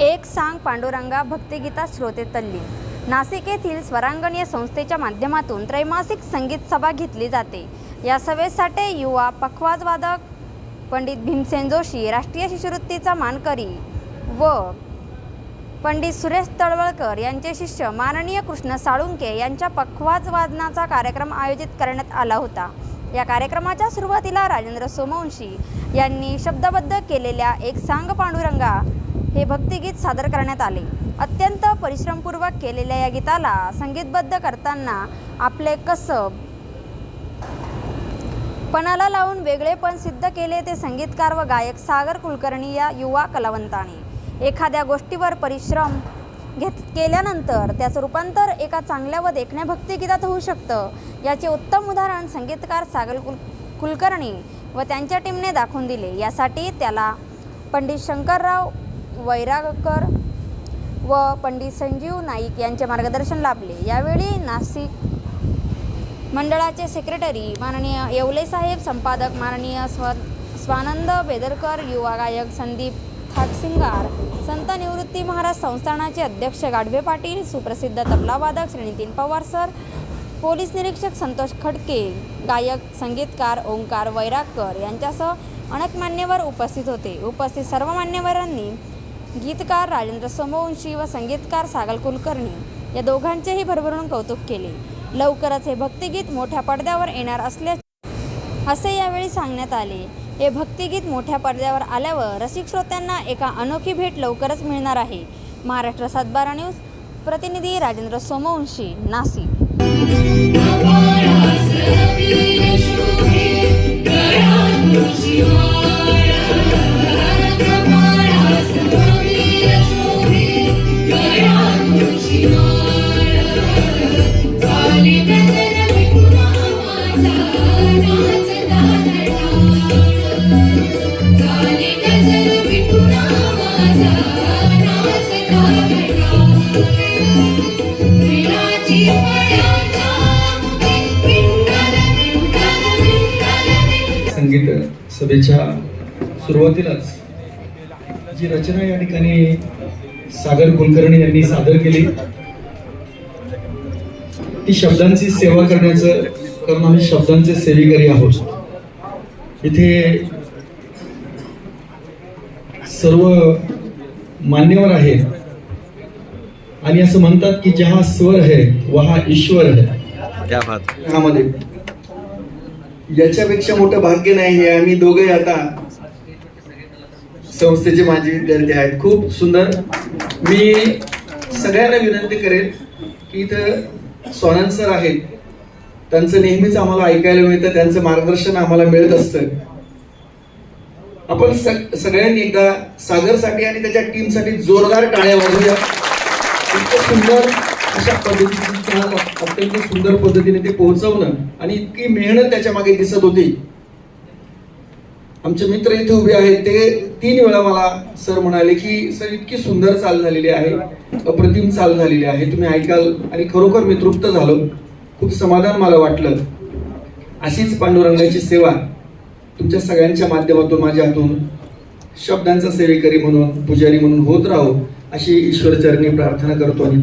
एक सांग पांडुरंगा भक्तिगीता श्रोते तल्लीन नाशिक येथील स्वरांगणीय संस्थेच्या माध्यमातून त्रैमासिक संगीत सभा घेतली जाते. या सभेसाठी युवा पखवाजवादक पंडित भीमसेन जोशी राष्ट्रीय शिष्यवृत्तीचा मानकरी व पंडित सुरेश तळवळकर यांचे शिष्य माननीय कृष्ण साळुंके यांच्या पखवाज वादनाचा कार्यक्रम आयोजित करण्यात आला होता. या कार्यक्रमाच्या सुरुवातीला राजेंद्र सोमवंशी यांनी शब्दबद्ध केलेल्या एक सांग पांडुरंगा हे भक्तिगीत सादर करण्यात आले. अत्यंत परिश्रमपूर्वक केलेल्या या गीताला संगीतबद्ध करताना आपले कसब पणाला लावून वेगळेपण सिद्ध केले ते संगीतकार व गायक सागर कुलकर्णी या युवा कलावंताने. एखाद्या गोष्टीवर परिश्रम घेत केल्यानंतर त्याचं रूपांतर एका चांगल्या व देखण्या भक्तिगीतात होऊ शकतं. याचे उत्तम उदाहरण संगीतकार सागर कुल कुलकर्णी व त्यांच्या टीमने दाखवून दिले. यासाठी त्याला पंडित शंकरराव वैरागकर व पंडित संजीव नाईक यांचे मार्गदर्शन लाभले. यावेळी नाशिक मंडळाचे सेक्रेटरी माननीय येवले साहेब संपादक माननीय स्व स्वानंद बेदरकर युवा गायक संदीप थाकसिंगार संत निवृत्ती महाराज संस्थानाचे अध्यक्ष गाढवे पाटील सुप्रसिद्ध तबलावादक श्री नितीन पवार सर पोलीस निरीक्षक संतोष खडके गायक संगीतकार ओंकार वैरागकर यांच्यासह अनेक मान्यवर उपस्थित होते. उपस्थित सर्व मान्यवरांनी गीतकार राजेंद्र सोमवंशी व संगीतकार सागल कुलकर्णी या दोघांचेही भरभरून कौतुक केले. लवकरच हे भक्तिगीत मोठ्या पडद्यावर येणार असल्याचे असे यावेळी सांगण्यात आले. हे भक्तिगीत मोठ्या पडद्यावर आल्यावर रसिक श्रोत्यांना एका अनोखी भेट लवकरच मिळणार आहे. महाराष्ट्र सातबारा न्यूज प्रतिनिधी राजेंद्र सोमवंशी नाशिक. संगीत सभेच्या सुरुवातीलाच जी रचना या ठिकाणी सागर कुलकर्णी यांनी सादर केली ती शब्दांची सेवा करण्याचं कारण आम्ही शब्दांचे सेवेकरी आहोत. इथे सर्व मान्यवर आहेत. आणि असं म्हणतात की जहा स्वर है वहा ईश्वर है क्या बात. ह्यामध्ये याच्यापेक्षा मोठं भाग्य नाही हे आम्ही दोघे आता संस्थेचे माझे विद्यार्थी आहेत. खूप सुंदर. मी सगळ्यांना विनंती करेन की इथं स्वानंद सर आहेत. त्यांचं नेहमीच आम्हाला ऐकायला मिळतं त्यांचं मार्गदर्शन आम्हाला मिळत असतं. आपण सग- सगळ्यांनी एकदा सागरसाठी आणि त्याच्या टीमसाठी जोरदार टाळ्या वाजवूया. इतकं सुंदर अशा पद्धतीने छान, अत्यंत सुंदर पद्धतीने ते पोहोचवणं आणि इतकी मेहनत त्याच्यामागे दिसत होती. आमचे मित्र इथे उभे आहेत. ते तीन वेळा मला सर म्हणाले की सर इतकी सुंदर चाल झालेली आहे. अप्रतिम चाल झालेली आहे. तुम्ही ऐकाल आणि खरोखर मी तृप्त झालो. खूप समाधान मला वाटलं. अशीच पांडुरंगाची सेवा तुमच्या सगळ्यांच्या माध्यमातून माझ्या हातून शब्दांचा सेवेकरी म्हणून पुजारी म्हणून होत राहो अशी ईश्वरचरणी प्रार्थना करतो आणि